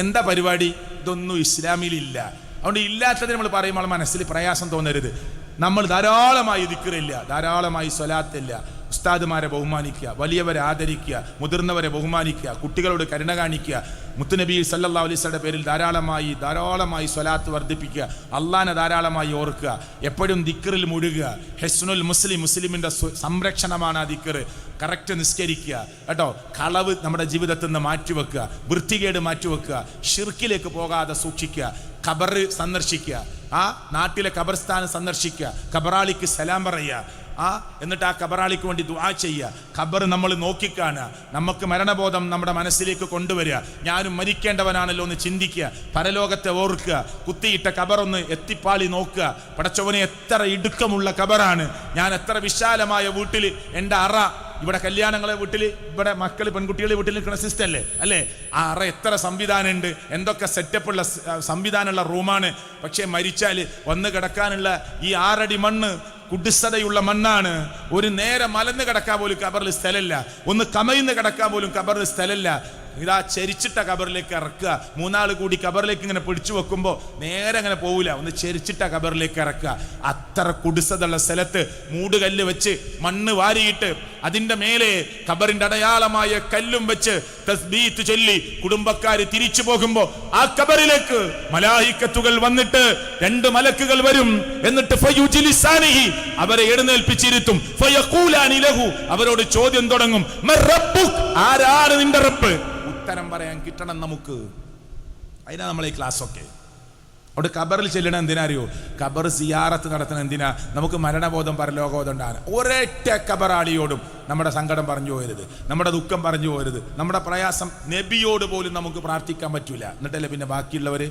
എന്താ പരിപാടി? ഇതൊന്നും ഇസ്ലാമിലില്ല. അതുകൊണ്ട് ഇല്ലാത്തത് നമ്മൾ പറയുമ്പോൾ മനസ്സിൽ പ്രയാസം തോന്നരുത്. നമ്മൾ ധാരാളമായി ദിക്കറില്ല ധാരാളമായി സ്വലാത്തില്ല. ഉസ്താദുമാരെ ബഹുമാനിക്കുക വലിയവരെ ആദരിക്കുക മുതിർന്നവരെ ബഹുമാനിക്കുക കുട്ടികളോട് കരുണ കാണിക്കുക മുത്തുനബി സല്ലാ അലൈഹി വസല്ലമയുടെ പേരിൽ ധാരാളമായി ധാരാളമായി സ്വലാത്ത് വർദ്ധിപ്പിക്കുക അള്ളാനെ ധാരാളമായി ഓർക്കുക എപ്പോഴും ദിക്കറിൽ മുഴുകുക. ഹെസ്നുൽ മുസ്ലിം മുസ്ലിമിന്റെ സംരക്ഷണമാണ് ആ ദിക്കറ് കറക്റ്റ് നിസ്കരിക്കുക കേട്ടോ? കളവ് നമ്മുടെ ജീവിതത്തിൽ നിന്ന് മാറ്റിവെക്കുക വൃത്തികേട് മാറ്റിവെക്കുക ഷിർക്കിലേക്ക് പോകാതെ സൂക്ഷിക്കുക ഖബറ് സന്ദർശിക്കുക ആ നാട്ടിലെ ഖബർസ്ഥാനം സന്ദർശിക്കുക ഖബറാളിക്ക് സലാം പറയുക ആ എന്നിട്ട് ആ കബറാളിക്ക് വേണ്ടി ദുആ ചെയ്യുക. ഖബർ നമ്മൾ നോക്കിക്കാണുക. നമുക്ക് മരണബോധം നമ്മുടെ മനസ്സിലേക്ക് കൊണ്ടുവരിക. ഞാനും മരിക്കേണ്ടവനാണല്ലോ എന്ന് ചിന്തിക്കുക. പരലോകത്തെ ഓർക്കുക. കുത്തിയിട്ട ഖബറൊന്ന് എത്തിപ്പാളി നോക്കുക. പടച്ചവനെ എത്ര ഇടുക്കമുള്ള കബറാണ് ഞാൻ എത്ര വിശാലമായ വീട്ടിൽ എന്റെ അറ ഇവിടെ കല്യാണങ്ങളെ വീട്ടിൽ ഇവിടെ മക്കൾ പെൺകുട്ടികളെ വീട്ടിൽ നിൽക്കുന്ന സിസ്റ്റം അല്ലേ? അല്ലേ? ആ അറ എത്ര സംവിധാനമുണ്ട്. എന്തൊക്കെ സെറ്റപ്പുള്ള സംവിധാനമുള്ള റൂമാണ് പക്ഷേ മരിച്ചാൽ വന്ന് കിടക്കാനുള്ള ഈ ആറടി മണ്ണ് കുടിസതയുള്ള മണ്ണാണ്. ഒരു നേരെ മലന്ന് കിടക്കാൻ പോലും കബറിൽ സ്ഥലമില്ല. ഒന്ന് കമയിന്ന് കിടക്കാൻ പോലും കബറിൽ സ്ഥലമില്ല. ഇതാ ചെരിച്ചിട്ട കബറിലേക്ക് ഇറക്കുക. മൂന്നാൾ കൂടി കബറിലേക്ക് ഇങ്ങനെ പിടിച്ചു വെക്കുമ്പോൾ നേരെ അങ്ങനെ പോവില്ല ഒന്ന് ചെരിച്ചിട്ട കബറിലേക്ക് ഇറക്കുക. അത്ര കുടിസതുള്ള സ്ഥലത്ത് മൂടുകല്ല് വെച്ച് മണ്ണ് വാരിയിട്ട് അതിന്റെ മേലെ കബറിന്റെ അടയാളമായ കല്ലും വെച്ച് തസ്ബീത്ത് ചൊല്ലി കുടുംബക്കാർ തിരിച്ചു പോകുമ്പോൾ ആ കബറിലേക്ക് മലായിക്കത്തുകൾ വന്നിട്ട് രണ്ട് മലക്കുകൾ വരും. എന്നിട്ട് അവരെ എഴുന്നേൽപ്പിച്ചിരുത്തും. അവരോട് ചോദ്യം തുടങ്ങും? ആരാണ് നിന്റെ റബ്ബ്? ഉത്തരം പറയാൻ കിട്ടണം നമുക്ക്. അതിനാ നമ്മൾ ഈ ക്ലാസ് ഒക്കെ അവിടെ കബറിൽ ചെല്ലണം എന്തിനാ അറിയോ കബർ സിയാറത്ത് നടത്തണം എന്തിനാ? നമുക്ക് മരണബോധം പരലോകബോധം ഉണ്ടാകാൻ ഒരൊറ്റ കബറാളിയോടും നമ്മുടെ സങ്കടം പറഞ്ഞു പോകരുത്. നമ്മുടെ ദുഃഖം പറഞ്ഞു പോകരുത്. നമ്മുടെ പ്രയാസം നബിയോട് പോലും നമുക്ക് പ്രാർത്ഥിക്കാൻ പറ്റൂല. എന്നിട്ടല്ലേ പിന്നെ ബാക്കിയുള്ളവർ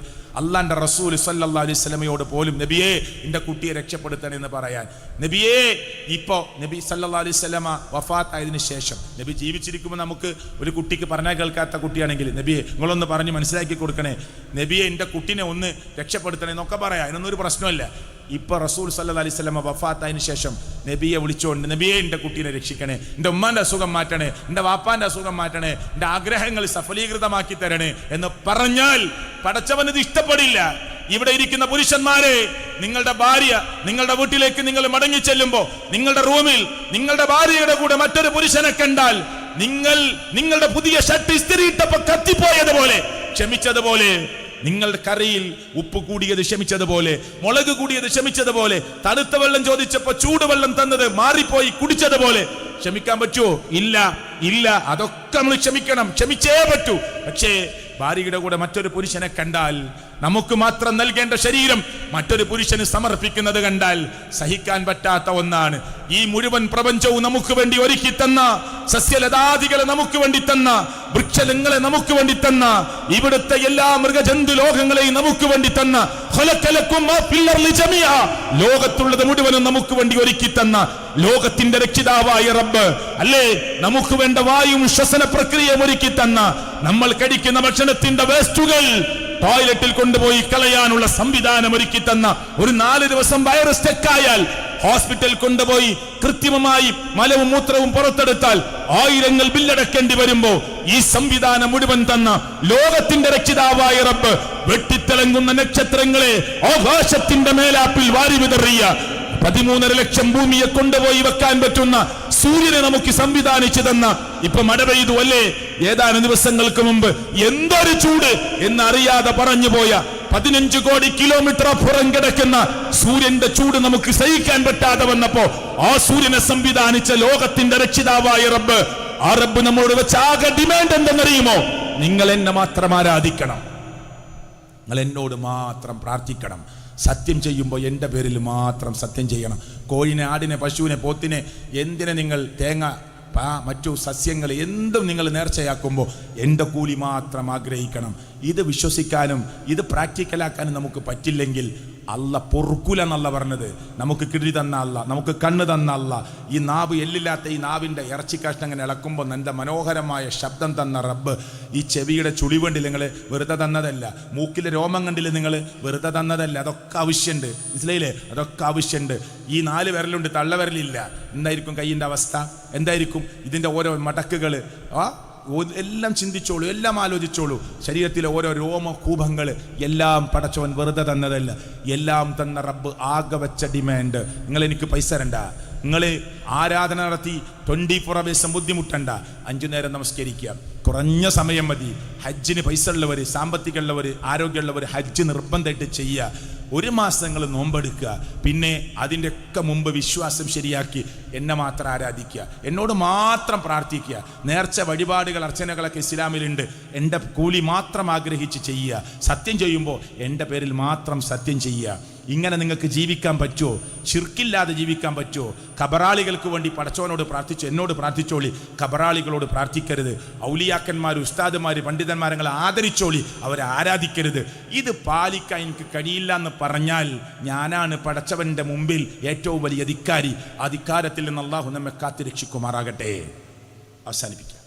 അള്ളാന്റെ റസൂൽ സല്ലാ അലൈഹി സ്വലമയോട് പോലും നബിയെ എന്റെ കുട്ടിയെ രക്ഷപ്പെടുത്തണം എന്ന് പറയാൻ. നബിയെ ഇപ്പോൾ നബി സല്ലാ അലൈഹി സ്വലമ വഫാത്തായതിനു ശേഷം നബി ജീവിച്ചിരിക്കുമ്പോൾ നമുക്ക് ഒരു കുട്ടിക്ക് പറഞ്ഞാൽ കേൾക്കാത്ത കുട്ടിയാണെങ്കിൽ നബിയെ നിങ്ങളൊന്ന് പറഞ്ഞ് മനസ്സിലാക്കി കൊടുക്കണേ. നബിയെ എന്റെ കുട്ടിനെ ഒന്ന് രക്ഷപ്പെടുത്തണേ എന്നൊക്കെ പറയാം. അതിനൊന്നും ഒരു പ്രശ്നമല്ല ഇപ്പൊ റസൂൽ സല്ലാ അലൈഹി വഫാത്തായതിനു ശേഷം നബിയെ വിളിച്ചുകൊണ്ട് നബിയെ എന്റെ കുട്ടീനെ രക്ഷിക്കണേ എന്റെ ഉമ്മാന്റെ അസുഖം മാറ്റണേ എന്റെ വാപ്പാന്റെ അസുഖം മാറ്റണേ എന്റെ ആഗ്രഹങ്ങൾ സഫലീകൃതമാക്കി തരണേ എന്ന് പറഞ്ഞാൽ പടച്ചവൻ ഇത് ഇഷ്ടപ്പെടില്ല. ഇവിടെ ഇരിക്കുന്ന പുരുഷന്മാരെ നിങ്ങളുടെ ഭാര്യ നിങ്ങളുടെ വീട്ടിലേക്ക് നിങ്ങൾ മടങ്ങി ചെല്ലുമ്പോൾ നിങ്ങളുടെ റൂമിൽ നിങ്ങളുടെ ഭാര്യയുടെ കൂടെ മറ്റൊരു പുരുഷനെ കണ്ടാൽ നിങ്ങൾ നിങ്ങളുടെ പുതിയ ഷർട്ട് ഇസ്തിരിയിട്ടപ്പോ കത്തിപ്പോയതുപോലെ ക്ഷമിച്ചതുപോലെ നിങ്ങളുടെ കറിയിൽ ഉപ്പ് കൂടിയത് ക്ഷമിച്ചതുപോലെ മുളക് കൂടിയത് ക്ഷമിച്ചതുപോലെ തണുത്ത വെള്ളം ചോദിച്ചപ്പോ ചൂടുവെള്ളം തന്നത് മാറിപ്പോയി കുടിച്ചതുപോലെ. ക്ഷമിക്കാൻ പറ്റുമോ ഇല്ല ഇല്ല. അതൊക്കെ നമ്മൾ ക്ഷമിക്കണം. ക്ഷമിച്ചേ പറ്റൂ. പക്ഷേ ഭാര്യയുടെ കൂടെ മറ്റൊരു പുരുഷനെ കണ്ടാൽ നമുക്ക് മാത്രം നൽകേണ്ട ശരീരം മറ്റൊരു പുരുഷന് സമർപ്പിക്കുന്നത് കണ്ടാൽ സഹിക്കാൻ പറ്റാത്ത ഒന്നാണ്. ഈ മുഴുവൻ പ്രപഞ്ചവും നമുക്ക് വേണ്ടി ഒരുക്കി തന്ന സസ്യലതാദികളെ നമുക്ക് വേണ്ടി തന്ന വൃക്ഷലങ്ങളെ നമുക്ക് വേണ്ടി തന്ന ഇവിടുത്തെ എല്ലാ മൃഗജന്തു ലോകങ്ങളെയും നമുക്ക് വേണ്ടി തന്ന ലോകത്തുള്ളത് മുഴുവനും നമുക്ക് വേണ്ടി ഒരുക്കി തന്ന ലോകത്തിന്റെ രക്ഷിതാവായ റബ്ബ്. അല്ലേ? നമുക്ക് വേണ്ട വായും ശ്വസന പ്രക്രിയയും ഒരുക്കി തന്ന നമ്മൾ കഴിക്കുന്ന ഭക്ഷണത്തിന്റെ വേസ്റ്റുകൾ ടോയ്ലറ്റിൽ കൊണ്ടുപോയി കളയാനുള്ള സംവിധാനം ഒരുക്കി തന്ന ഒരു നാല് ദിവസം വൈറസ് സ്റ്റെക്കായാൽ ഹോസ്പിറ്റൽ കൊണ്ടുപോയി കൃത്രിമമായി മലവും മൂത്രവും പുറത്തെടുത്താൽ ആയിരങ്ങൾ ബില്ലടക്കേണ്ടി വരുമ്പോ ഈ സംവിധാനം മുഴുവൻ തന്ന ലോകത്തിന്റെ രക്ഷിതാവായ റബ്ബ് വെട്ടിത്തിളങ്ങുന്ന നക്ഷത്രങ്ങളെ ആകാശത്തിന്റെ മേലാപ്പിൽ വാരി വിതറിയ പതിമൂന്നര ലക്ഷം ഭൂമിയെ കൊണ്ടുപോയി വെക്കാൻ പറ്റുന്ന സൂര്യനെ നമുക്ക് സംവിധാനിച്ചു തന്ന ഇപ്പൊ മഴ പെയ്തു അല്ലേ? ഏതാനും ദിവസങ്ങൾക്ക് മുമ്പ് എന്തൊരു ചൂട് എന്നറിയാതെ പറഞ്ഞു പോയ പതിനഞ്ച് കോടി കിലോമീറ്റർ അപ്പുറം കിടക്കുന്ന സൂര്യന്റെ ചൂട് നമുക്ക് സഹിക്കാൻ പറ്റാതെ വന്നപ്പോ ആ സൂര്യനെ സംവിധാനിച്ച ലോകത്തിന്റെ രക്ഷിതാവായ റബ്ബ് ആ റബ്ബ് നമ്മോട് വെച്ച ആകെ ഡിമാൻഡ് എന്തെന്നറിയുമോ? നിങ്ങൾ എന്നെ മാത്രം ആരാധിക്കണം. നിങ്ങൾ എന്നോട് മാത്രം പ്രാർത്ഥിക്കണം. സത്യം ചെയ്യുമ്പോൾ എന്റെ പേരിൽ മാത്രം സത്യം ചെയ്യണം. കോഴിനെ ആടിനെ പശുവിനെ പോത്തിനെ എന്തിനെ നിങ്ങൾ തേങ്ങ മറ്റു സസ്യങ്ങൾ എന്തും നിങ്ങൾ നേർച്ചയാക്കുമ്പോൾ എന്റെ കൂലി മാത്രം ആഗ്രഹിക്കണം. ഇത് വിശ്വസിക്കാനും ഇത് പ്രാക്ടിക്കലാക്കാനും നമുക്ക് പറ്റില്ലെങ്കിൽ അല്ല പൊറുക്കൂല എന്നല്ല പറഞ്ഞത്. നമുക്ക് കിഴി തന്ന അല്ല നമുക്ക് കണ്ണ് തന്ന അല്ല. ഈ നാവ് എല്ലില്ലാത്ത ഈ നാവിന്റെ ഇറച്ചി കഷ്ണം അങ്ങനെ ഇളക്കുമ്പോൾ നല്ല മനോഹരമായ ശബ്ദം തന്ന റബ്ബ് ഈ ചെവിയുടെ ചുളി വേണ്ടി നിങ്ങൾ വെറുതെ തന്നതല്ല. മൂക്കിലെ രോമം കണ്ടിൽ നിങ്ങൾ വെറുതെ തന്നതല്ല. അതൊക്കെ ആവശ്യമുണ്ട്. മനസ്സിലായില്ലേ? അതൊക്കെ ആവശ്യമുണ്ട്. ഈ നാല് വിരലുണ്ട് തള്ളവിരലില്ല എന്തായിരിക്കും കയ്യിന്റെ അവസ്ഥ? എന്തായിരിക്കും ഇതിന്റെ ഓരോ മടക്കുകൾ? ആ? എല്ലാം ചിന്തിച്ചോളൂ എല്ലാം ആലോചിച്ചോളൂ. ശരീരത്തിലെ ഓരോ രോമകൂപങ്ങൾ എല്ലാം പടച്ചവൻ വെറുതെ തന്നതല്ല. എല്ലാം തന്ന റബ്ബ് ആകെ വെച്ച ഡിമാൻഡ് നിങ്ങൾ എനിക്ക് പൈസ തരണ്ട. നിങ്ങൾ ആരാധന നടത്തി ട്വന്റി ഫോർ അവേഴ്സും ബുദ്ധിമുട്ടണ്ട. അഞ്ചു നേരം നമസ്കരിക്കുക. കുറഞ്ഞ സമയം മതി. ഹജ്ജിന് പൈസ ഉള്ളവർ സാമ്പത്തികമുള്ളവർ ആരോഗ്യമുള്ളവർ ഹജ്ജ് നിർബന്ധമായിട്ട് ചെയ്യുക. ഒരു മാസങ്ങൾ നോമ്പെടുക്കുക. പിന്നെ അതിന്റെ ഒക്കെ മുമ്പ് വിശ്വാസം ശരിയാക്കി എന്നെ മാത്രം ആരാധിക്കുക. എന്നോട് മാത്രം പ്രാർത്ഥിക്കുക. നേർച്ച വഴിപാടുകൾ അർച്ചനകളൊക്കെ ഇസ്ലാമിലുണ്ട്. എന്റെ കൂലി മാത്രം ആഗ്രഹിച്ച് ചെയ്യുക. സത്യം ചെയ്യുമ്പോൾ എന്റെ പേരിൽ മാത്രം സത്യം ചെയ്യുക. ഇങ്ങനെ നിങ്ങൾക്ക് ജീവിക്കാൻ പറ്റുമോ? ചിർക്കില്ലാതെ ജീവിക്കാൻ പറ്റുമോ? കബറാളികൾക്ക് വേണ്ടി പടച്ചവനോട് പ്രാർത്ഥിച്ചു? എന്നോട് പ്രാർത്ഥിച്ചോളി. കബറാളികളോട് പ്രാർത്ഥിക്കരുത്. ഔലിയാക്കന്മാർ ഉസ്താദുമാർ പണ്ഡിതന്മാരങ്ങളെ ആദരിച്ചോളി. അവരെ ആരാധിക്കരുത്. ഇത് പാലിക്കാൻ എനിക്ക് കഴിയില്ല എന്ന് പറഞ്ഞാൽ ഞാനാണ് പടച്ചവന്റെ മുമ്പിൽ ഏറ്റവും വലിയ അധികാരി അധികാരത്തിൽ നിന്ന് അള്ളാഹു നമ്മെ കാത്തിരക്ഷിക്കുമാറാകട്ടെ. അവസാനിപ്പിക്കാം.